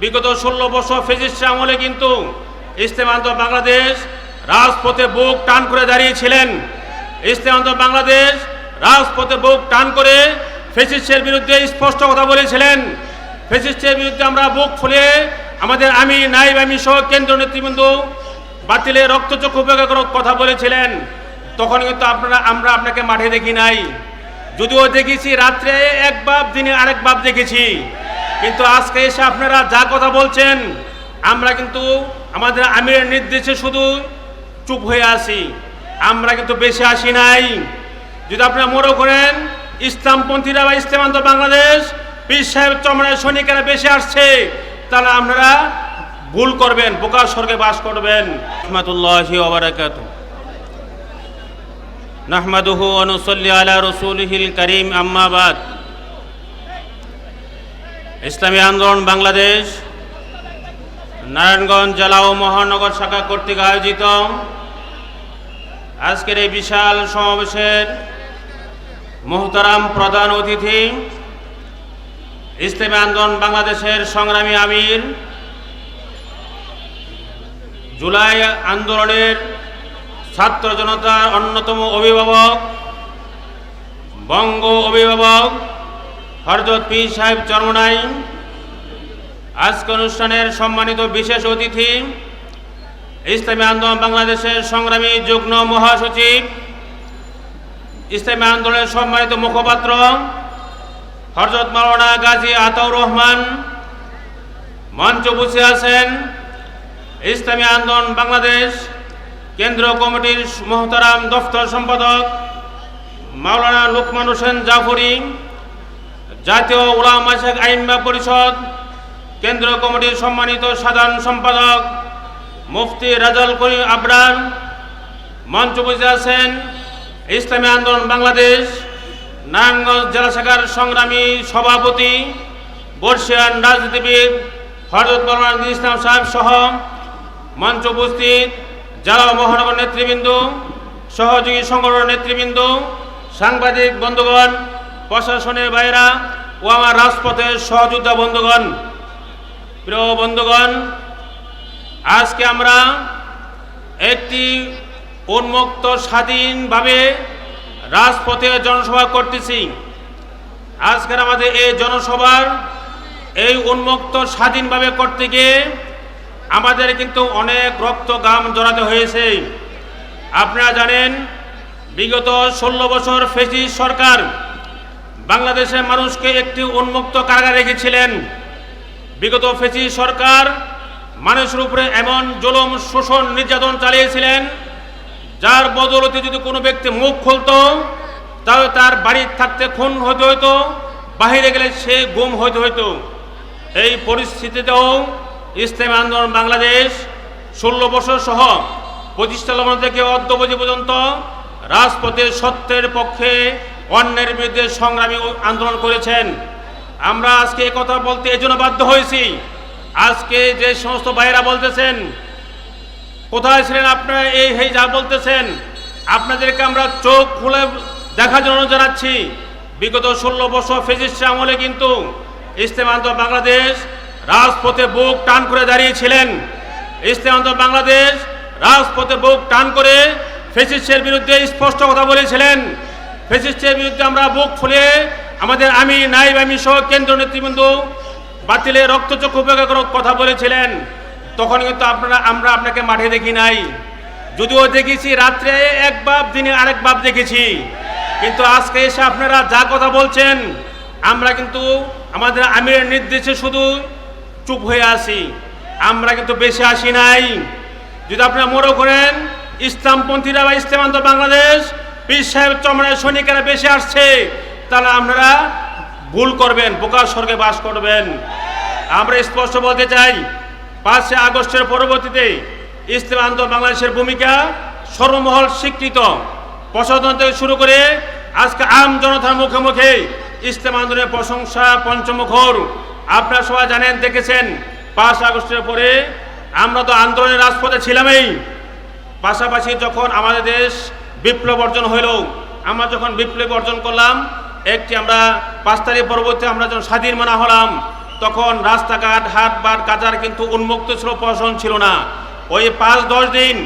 বিগত ষোলো বছর ফেজিস্ট আমলে কিন্তু ইস্তেমান্ত বাংলাদেশ রাজপথে বুক টান করে দাঁড়িয়েছিলেন। ইস্তেমান্ত বাংলাদেশ রাজপথে বুক টান করে ফেসিস্টের বিরুদ্ধে স্পষ্ট কথা বলেছিলেন। ফেসিস্টের বিরুদ্ধে আমরা বুক ফুলিয়ে আমাদের আমি, নাইব আমি সহ কেন্দ্রীয় নেতৃবৃন্দ বাতিলে রক্তচক্ষু উপেক্ষা কথা বলেছিলেন। তখন কিন্তু আপনারা, আমরা আপনাকে মাঠে দেখি নাই। যদিও দেখেছি, রাত্রে এক বাপ দিনে আরেক বাপ দেখেছি। কিন্তু আজকে এসে আপনারা যা কথা বলছেন, আমরা কিন্তু আমাদের আমিরের নির্দেশে শুধু চুপ হয়ে আসি আমরা কিন্তু বেশি আসি নাই। যদি আপনারা মনে করেন, ইসলামপন্থীরা বা ইসলামান্ত বাংলাদেশ, পীর সাহেব চমড়ায় সৈনিকেরা বেশি আসছে তাহলে আপনারা ভুল করবেন বোকার স্বর্গে বাস করবেন। রহমতুল্লাহি ওবরাকাত নাহমাদুহু অনুসল্লি আলা রসুলহিল করিম আম্মাবাদ ইসলামী আন্দোলন বাংলাদেশ, নারায়ণগঞ্জ জেলা ও মহানগর শাখা কর্তৃক আয়োজিত। আজকের এই বিশাল সমাবেশের মোহতারাম প্রধান অতিথি, ইসলামী আন্দোলন বাংলাদেশের সংগ্রামী আমির। জুলাই আন্দোলনের ছাত্র জনতার অন্যতম অভিভাবক, বঙ্গ অভিভাবক হরজত পীর সাহেব চরমনাই। আজকে অনুষ্ঠানের সম্মানিত বিশেষ অতিথি, ইসলামী আন্দোলন বাংলাদেশের সংগ্রামী যুগ্ম মহাসচিব, ইসলামী আন্দোলনের সম্মানিত মুখপাত্র, হরজত মাওলানা গাজী আতাউর রহমান, মঞ্চ বসে আছেন ইসলামী আন্দোলন বাংলাদেশ কেন্দ্রীয় কমিটির মোহতারাম দফতর সম্পাদক মাওলানা লুকমান হোসেন জাফরি। জাতীয় উলামা শেখ আইম্মা পরিষদ, কেন্দ্রীয় কমিটির সম্মানিত সাধারণ সম্পাদক, মুফতি রাজাল করিম আবরার মঞ্চ বসে আছেন ইসলামী আন্দোলন বাংলাদেশ, নারায়ণগঞ্জ জেলা শাখার সংগ্রামী সভাপতি, বর্ষিয়ান রাজনীতিবিদ হরদত বর্মান ইসলাম সাহেব সহ মঞ্চ উপস্থিত জেলা মহানগর নেতৃবৃন্দ, সহযোগী সংগঠন নেতৃবৃন্দ, সাংবাদিক বন্ধুগণ প্রশাসনের বাইরা ও আমার রাজপথের সহযোদ্ধা বন্ধুগণ, প্রিয় বন্ধুগণ, আজকে আমরা একটি উন্মুক্ত, স্বাধীনভাবে রাজপথে জনসভা করতেছি। আজকের আমাদের এই জনসভার এই উন্মুক্ত, স্বাধীনভাবে করতে গিয়ে আমাদের কিন্তু অনেক রক্ত গাম জড়াতে হয়েছে। আপনারা জানেন, বিগত ষোলো বছর ফেসি সরকার বাংলাদেশের মানুষকে একটি উন্মুক্ত কারাগারে রেখেছিলেন। বিগত ফেসি সরকার মানুষের উপরে এমন জুলুম, শোষণ, নির্যাতন চালিয়েছিলেন, যার বদলতে যদি কোনো ব্যক্তি মুখ খুলতো, তাহলে তার বাড়ির থাকতে খুন হতে হতো বাহিরে গেলে সে গুম হতে হতো এই পরিস্থিতিতেও ইসলামী আন্দোলন বাংলাদেশ ষোলো বছর সহ প্রতিষ্ঠা লগ্ন থেকে অদ্যবধি পর্যন্ত রাজপথে সত্যের পক্ষে অন্যের বিরুদ্ধে সংগ্রামী আন্দোলন করেছেন। আমরা আজকে কথা বলতে এজন্য বাধ্য হয়েছি। আজকে যে সমস্ত ভাইয়েরা বলতেছেন, কোথায় ছিলেন আপনারা এই হেই যা বলতেছেন, আপনাদেরকে আমরা চোখ খুলে দেখার জন্য জানাচ্ছি। বিগত ষোলো বছর ফেজিস্ট আমলে কিন্তু ইস্তেমান্ত বাংলাদেশ রাজপথে বুক টান করে দাঁড়িয়েছিলেন ইস্তেমান্ত বাংলাদেশ রাজপথে বুক টান করে ফেসিস্টের বিরুদ্ধে স্পষ্ট কথা বলেছিলেন। ফেসিস্টের বিরুদ্ধে আমরা বুক ফুলিয়ে আমাদের আমি, নাইব আমি সহ কেন্দ্রীয় নেতৃবৃন্দ বাতিলে রক্তচক্ষু উপেক্ষা কথা বলেছিলেন। তখন কিন্তু আপনারা, আমরা আপনাকে মাঠে দেখি নাই। যদিও দেখেছি, রাত্রে এক বাপ, দিনে আরেক বাপ দেখেছি। কিন্তু আজকে এসে আপনারা যা কথা বলছেন, আমরা কিন্তু আমাদের আমিরের নির্দেশে শুধু চুপ হয়ে আসি আমরা কিন্তু বেশি আসি নাই। যদি আপনারা মনে করেন, ইসলামপন্থীরা বা ইসলামান্ত বাংলাদেশ পীর সাহেব চমড়ায় সৈনিকেরা বেশি আসছে, তাহলে আপনারা ভুল করবেন, বোকার স্বর্গে বাস করবেন। আমরা স্পষ্ট বলতে চাই, পাঁচই আগস্টের পরবর্তীতে ইসলাম আন্দোলন বাংলাদেশের ভূমিকা সর্বমহল স্বীকৃত। প্রশাসন থেকে শুরু করে আজকে আম জনতার মুখে মুখে ইসলাম আন্দোলনের প্রশংসা পঞ্চমুখর। আপনারা সবাই জানেন, দেখেছেন পাঁচ আগস্টের পরে আমরা তো আন্দোলনের রাজপথে ছিলামই। পাশাপাশি যখন আমাদের দেশ বিপ্লব অর্জন হইল। আমরা যখন বিপ্লব অর্জন করলাম, একটি আমরা পাঁচ তারিখ পরবর্তী আমরা যখন স্বাধীন মানা হলাম, তখন রাস্তাঘাট হাট বাট কাজার কিন্তু উন্মুক্ত ছিল, প্রশাসন ছিল না। ওই পাঁচ দশ দিন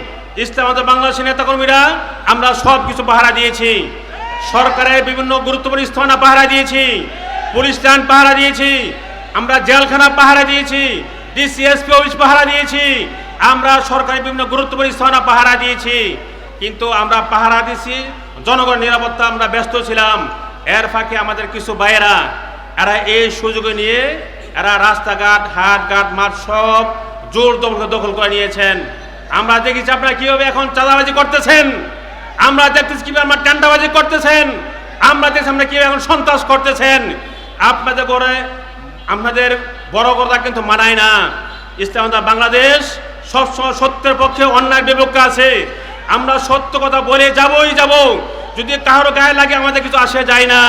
ইসলামাবাদ বাংলাদেশের নেতাকর্মীরা আমরা সব কিছু পাহারা দিয়েছি। সরকারের বিভিন্ন গুরুত্বপূর্ণ স্থানা পাহারা দিয়েছি। পুলিশ স্ট্যান্ড পাহারা দিয়েছি। আমরা জেলখানা পাহারা দিয়েছি। ডিসিএসপি অফিস পাহারা দিয়েছি। আমরা সরকারি বিভিন্ন গুরুত্বপূর্ণ স্থানা পাহারা দিয়েছি। কিন্তু আমরা পাহারা দিয়েছি জনগণ নিরাপত্তা আমরা ব্যস্ত ছিলাম। এর ফাঁকে আমাদের কিছু বাইরা এরা এই সুযোগে নিয়ে এরা রাস্তাঘাট, হাটঘাট, মাঠ সব জোর দখল দখল করে নিয়েছেন। আমরা দেখেছি আপনারা কীভাবে এখন চাঁদাবাজি করতেছেন। আমরা দেখতেছি কীভাবে আমার টেন্ডাবাজি করতেছেন। আমরা দেখছি আমরা কীভাবে এখন সন্ত্রাস করতেছেন। আপনাদের করে আপনাদের বড় কথা কিন্তু মানায় না। ইসলাম বাংলাদেশ সবসময় সত্যের পক্ষে অন্যায় বিপক্ষে আছে। আমরা সত্য কথা বলে যাবই যাব। যদি কারও গায়ে লাগে আমাদের কিছু আসে যায় না।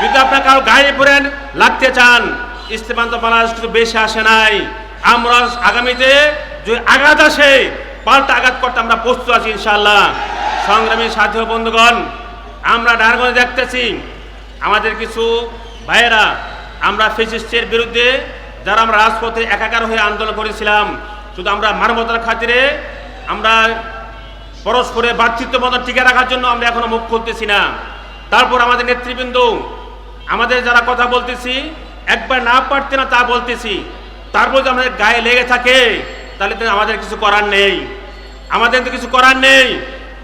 যদি আপনার কারও গায়ে পড়েন লাগতে চান ইস্তেফান্ত বাংলাদেশ কিছু বেশি আসে নাই। আমরা আগামীতে যদি আঘাত আসে, পাল্টা আঘাত করতে আমরা প্রস্তুত আছি ইনশাল্লাহ সংগ্রামী সাথী বন্ধুগণ, আমরা ডারগঞ্জে দেখতেছি, আমাদের কিছু ভাইয়েরা, আমরা ফেসিস্টের বিরুদ্ধে যারা আমরা রাজপথে একাকার হয়ে আন্দোলন করেছিলাম, শুধু আমরা মানবতার খাতিরে, আমরা পরস্পরের মতন টিকে রাখার জন্য আমরা এখনও মুখ খুলতেছি না। তারপর আমাদের নেতৃবৃন্দ, আমাদের যারা কথা বলতেছি, একবার না পারতে না তা বলতেছি, তারপর যদি আমাদের গায়ে লেগে থাকে, তাহলে আমাদের কিছু করার নেই। আমাদের তো কিছু করার নেই।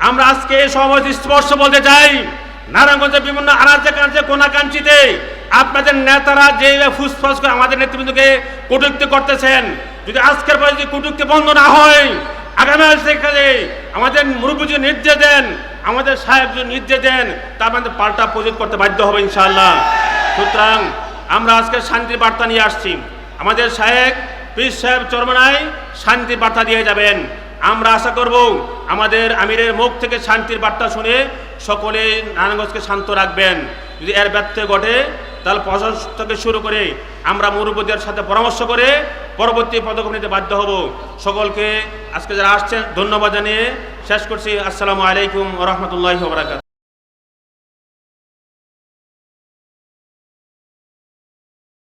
আমরা আজকে এই সময় স্পর্শ বলতে চাই, নারায়ণগঞ্জের বিভিন্ন আনাচে কাঞ্চে কোনা কাঞ্চিতে আপনাদের নেতারা যে ফুসফাস করে আমাদের নেতৃবৃন্দকে কটুক্তি করতেছেন, যদি আজকের পরে যদি কটুক্তি বন্ধ না হয় আগামী সেখানে আমাদের মুরব্বী যদি নির্দেশ দেন, আমাদের সাহেব যদি নির্দেশ দেন তা আমাদের পাল্টা প্রযোগ করতে বাধ্য হবে ইনশাআল্লাহ। সুতরাং আমরা আজকে শান্তির বার্তা নিয়ে আসছি। আমাদের সাহেব পীর সাহেব চরমনায় শান্তির বার্তা দিয়ে যাবেন। আমরা আশা করব আমাদের আমিরের মুখ থেকে শান্তির বার্তা শুনে সকলে নারায়ণগঞ্জকে শান্ত রাখবেন। যদি এর ব্যত্যয় ঘটে, তাহলে প্রশাসন থেকে শুরু করে আমরা মুরব্বীদের সাথে পরামর্শ করে পরবর্তী পদক্ষেপ নিতে বাধ্য হব। সকলকে আজকে যারা আসছেন, ধন্যবাদ জানিয়ে শেষ করছি। আসসালামু আলাইকুম রহমতুল্লাহ বরাকাত